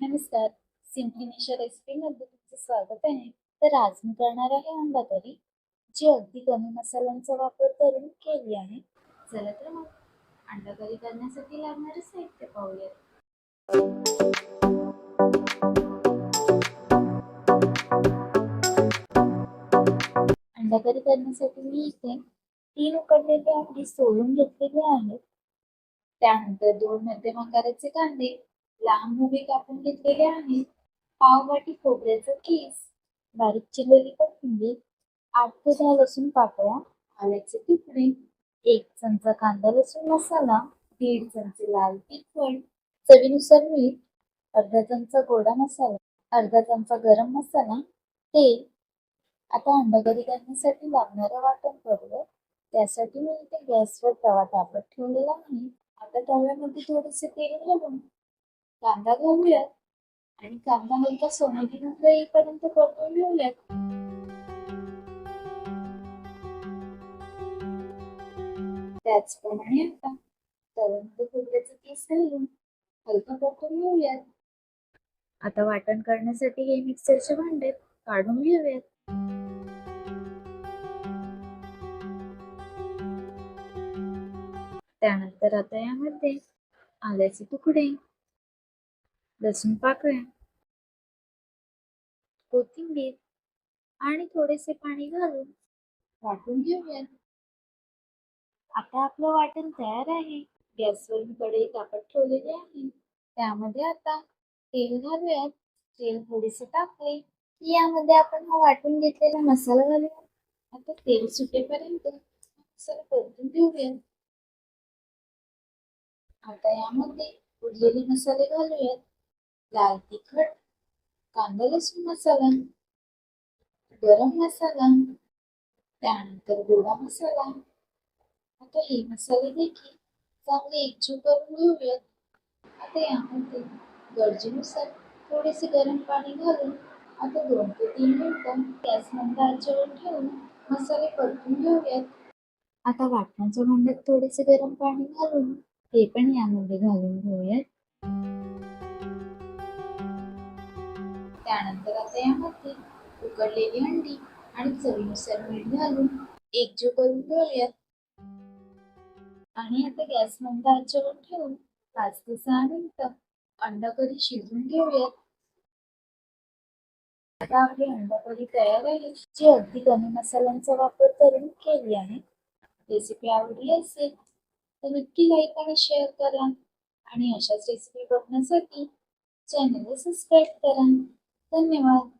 नमस्कार. Simply nature रेसिपीमध्ये तुमचं स्वागत आहे. तर आज मी करणार आहे अंडा करी जी अगदी कमी मसाल्यांचा वापर करून केली आहे. चला तर मग अंडा करी करण्यासाठी लागणारे साहित्य पाहूया अंडा करी करण्यासाठी मी इथे तीन उकडलेले अंडी सोलून घेतलेले आहेत. त्यानंतर दोन मध्यम आकाराचे कांदे लहान उभे कापून घेतलेले आहेत. पावभाटी खोबऱ्याचं केस बारीक चिरलेली कोथिंबीर आठ ते दहा लसूण पाकळ्या आल्याचे तुकडे एक चमचा कांदा लसूण मसाला दीड चमचे लाल तिखट चवीनुसार मीठ अर्धा चमचा गोडा मसाला अर्धा चमचा गरम मसाला तेल. आता अंडा करी करण्यासाठी लागणारं वाटण करूया. त्यासाठी मी इथे गॅसवर तवा तापत ठेवलेला आहे. आता तव्यामध्ये थोडेसे तेल घालून कांदा घालूयात आणि कांदा हलका सोनेरी रंग येईपर्यंत परतून घेऊयात. त्याचप्रमाणे आता तव्यामध्ये खोबऱ्याचं केस घालून हलका परतून घेऊयात. आता वाटण करण्यासाठी हे मिक्सरचे भांडे काढून घेऊयात. त्यानंतर आता यामध्ये आल्याचे तुकडे लसूण पाकळ्या कोथिंबीर आणि थोडेसे पाणी घालून वाटून घेऊयात. आता आपलं वाटण तयार आहे. गॅसवर मी कढई तापत ठेवलेली आहे. त्यामध्ये आता तेल घालूयात. तेल थोडेसे टाकले की यामध्ये आपण हा वाटून घेतलेला मसाला घालूया आता तेल सुटेपर्यंत मसाला परतून घेऊयात. आता यामध्ये उरलेले मसाले घालूयात. लाल तिखट कांदा लसूण मसाला गरम मसाला त्यानंतर गोडा मसाला. आता हे मसाले देखील चांगले एकजीव करून घेऊयात. आता यामध्ये गरजेनुसार थोडेसे गरम पाणी घालून आता दोन ते तीन मिनिटं गॅस मंद आचेवर ठेवून मसाले परतून घेऊयात. आता वाटण्याच्या भांड्यात थोडेसे गरम पाणी घालून ते पण यामध्ये घालून घेऊयात. यामध्ये उकडलेली अंडी आणि चवीनुसार मीठ घालून एकजीव करून ठेवूयात. आणि आता गॅस मंद आचेवर ठेवून पाच ते सहा मिनिट अंडा कधी शिजवून घेऊयात आता आपली अंडा कधी तयार आहे जी अगदी कमी मसाल्यांचा वापर करून केली आहे. रेसिपी आवडली असेल तर नक्की लाईक आणि शेअर करा. आणि अशाच रेसिपी बघण्यासाठी चॅनलला सबस्क्राईब करा. धन्यवाद.